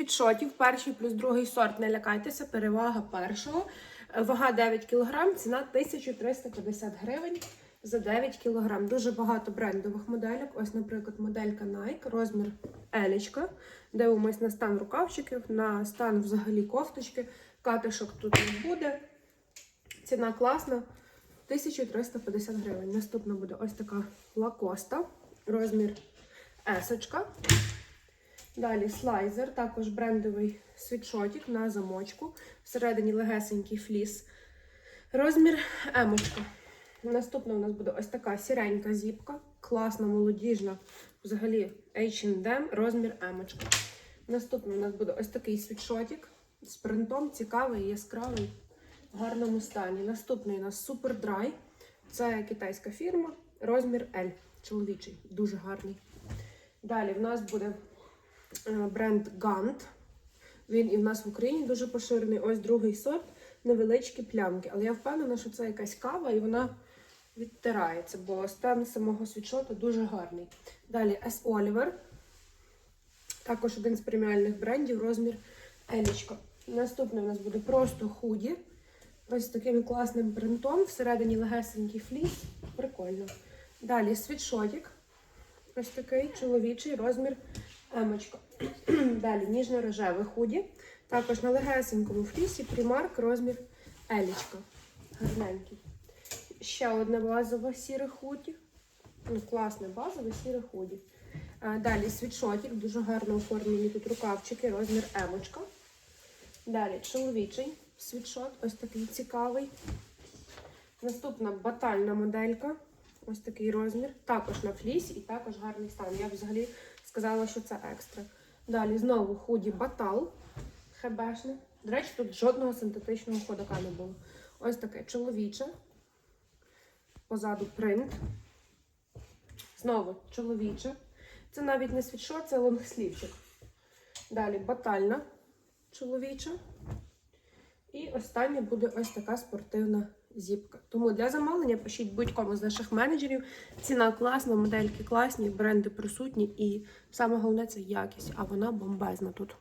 світшотів, перший плюс другий сорт. Не лякайтеся, перевага першого. Е, Вага 9 кг, ціна 1350 гривень за 9 кг. Дуже багато брендових моделек. Ось, наприклад, моделька Nike, розмір Елічка. Дивимось на стан рукавчиків, на стан взагалі кофточки. Катишок тут не буде. Ціна класна. 1350 гривень. Наступна буде ось така лакоста, розмір есочка. Далі слайзер, також брендовий світшотик на замочку. Всередині легесенький фліс. Розмір емочка. Наступна у нас буде ось така сіренька зіпка, класна, молодіжна, взагалі H&M, розмір емочка. Наступний у нас буде ось такий світшотик з принтом, цікавий, яскравий, в гарному стані. Наступний у нас Dry. Це китайська фірма, розмір L, чоловічий, дуже гарний. Далі в нас буде бренд Gant. Він і в нас в Україні дуже поширений. Ось другий сорт, невеличкі плямки. Але я впевнена, що це якась кава і вона відтирається, бо стан самого світшоту дуже гарний. Далі S. Oliver. Також один з преміальних брендів, розмір Елічка. Наступний у нас буде просто худі. Ось з таким класним принтом. Всередині легесенький фліс. Прикольно. Далі світшотик. Ось такий чоловічий розмір емочка. Далі ніжно-рожевий худі. Також на легесенькому флісі примарк розмір елічка. Гарненький. Ще одне базове сіре худі. Ну, класне базове сіре худі. Далі світшотик, дуже гарно оформлені тут рукавчики, розмір емочка. Далі чоловічий світшот, ось такий цікавий. Наступна батальна моделька. Ось такий розмір. Також на флісі і також гарний стан. Я взагалі сказала, що це екстра. Далі знову худі батал. Хебешне. До речі, тут жодного синтетичного ходока не було. Ось таке чоловіче. Позаду принт. Знову чоловіче. Це навіть не світшот, це лонгслівчик. Далі батальна чоловіча. І останнє буде ось така спортивна зіпка. Тому для замовлення пишіть будь-кому з наших менеджерів. Ціна класна, модельки класні, бренди присутні і саме головне це якість, а вона бомбезна тут.